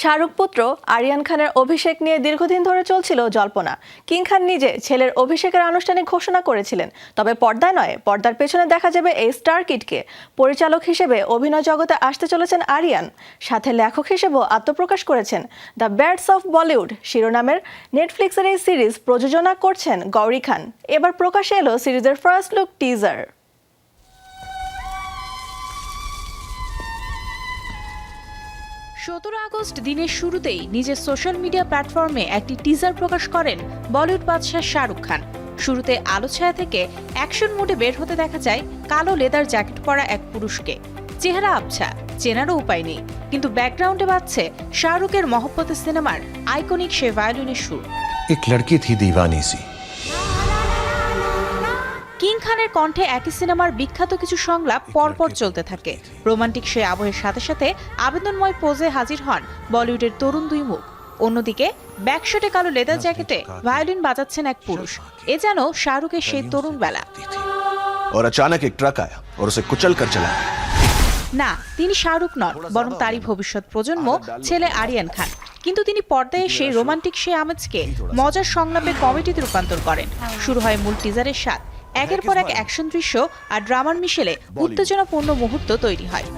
শাহরুখ পুত্র আরিয়ান খানের অভিষেক নিয়ে দীর্ঘদিন ধরে চলছিল জল্পনা। কিং খান নিজে ছেলের অভিষেকের আনুষ্ঠানিক ঘোষণা করেছিলেন। তবে পর্দায় নয়, পর্দার পেছনে দেখা যাবে এই স্টার কিডকে। পরিচালক হিসেবে অভিনয় জগতে আসতে চলেছেন আরিয়ান। সাথে লেখক হিসেবেও আত্মপ্রকাশ করেছেন। দ্য ব্যাটস অফ বলিউড শিরোনামের নেটফ্লিক্সের এই সিরিজ প্রযোজনা করছেন গৌরী খান। এবার প্রকাশে এলো সিরিজের ফার্স্ট লুক টিজার। সতেরো আগস্ট দিনের শুরুতেই নিজের সোশ্যাল মিডিয়া প্ল্যাটফর্মে একটি টিজার প্রকাশ করেন বলিউড বাদশাহ শাহরুখ খান। শুরুতে আলো ছায়া থেকে অ্যাকশন মোডে বের হতে দেখা যায় কালো লেদার জ্যাকেট পরা এক পুরুষকে। চেহারা আবছা, চেনারও উপায় নেই, কিন্তু ব্যাকগ্রাউন্ডে বাজছে শাহরুখের মহব্বতের সিনেমার আইকনিক সে ভায়োলিনের সুর। এক লড়কি থি দিওয়ানি সি। কিং খানের কণ্ঠে একই সিনেমার বিখ্যাত কিছু সংলাপ পরপর চলতে থাকে রোমান্টিক সে আবহের সাথে সাথে আবেদনময় পোজে হাজির হন বলিউডের তরুণ দুই মুখ অন্যদিকে ব্যাকশটে কালো লেদার জ্যাকেটে ভায়োলিন বাজাচ্ছেন এক পুরুষ এ যেন শাহরুখের সেই তরুণ বেলা और अचानक एक ट्रक आया और उसे कुचल कर चला गया। না তিনি শাহরুখ নন বরং তারই ভবিষ্যৎ প্রজন্ম ছেলে আরিয়ান খান কিন্তু তিনি পর্দায় এসে রোমান্টিক সে আমেজকে মজার সংলাপে কমেডিতে রূপান্তর করেন শুরু হয় মূল টিজারের স্বাদ একের পর এক অ্যাকশন দৃশ্য আর ড্রামার মিশেলে উত্তেজনাপূর্ণ মুহূর্ত তৈরি হয়।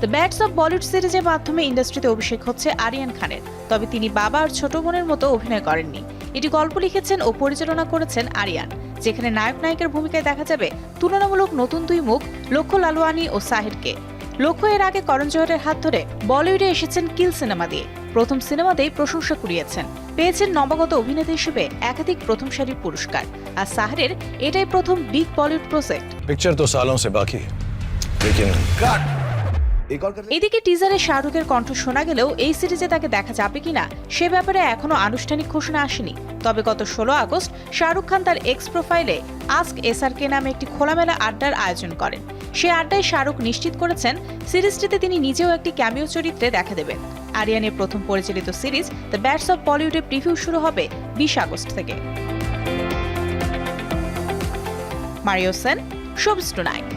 দ্য ব্যাটস অফ বলিউড সিরিজের মাধ্যমে ইন্ডাস্ট্রিতে অভিষেক হচ্ছে আরিয়ান খানের। তবে তিনি বাবা আর ছোট বোনের মতো অভিনয় করেননি। এটি গল্প লিখেছেন ও পরিচালনা করেছেন আরিয়ান যেখানে নায়ক নায়িকার ভূমিকায় দেখা যাবে তুলনামূলক নতুন দুই মুখ লক্ষ্য লালওয়ানি ও সাহিরকে। লক্ষ্য এর আগে করণ জোহরের হাত ধরে বলিউডে এসেছেন কিল সিনেমা দিয়ে প্রথম সিনেমাতেই প্রশংসা কুড়িয়েছেন পেয়েছেন নবাগত অভিনেতা হিসেবে একাধিক প্রথম সারির পুরস্কার আর সাহারের এটাই প্রথম বিগ বলিউড প্রজেক্ট पिक्चर तो सालों से बाकी है लेकिन एक और कर এদিকে টিজারে শাহরুখের কণ্ঠ শোনা গেলেও এই সিরিজে তাকে দেখা যাবে কিনা সে ব্যাপারে এখনো আনুষ্ঠানিক ঘোষণা আসেনি তবে গত ষোলো আগস্ট শাহরুখ খান তার এক্স প্রোফাইলে আস্ক এসআরকে নামে একটি খোলামেলা আড্ডার আয়োজন করেন সে আড্ডায় শাহরুখ নিশ্চিত করেছেন, সিরিজটিতে তিনি নিজেও একটি ক্যামিও চরিত্রে দেখা দেবেন আরিয়ানের প্রথম পরিচালিত সিরিজ দ্য ব্যাটস অফ বলিউডের প্রিভিউ শুরু হবে বিশ আগস্ট থেকে। Mario Sen showbiz tonight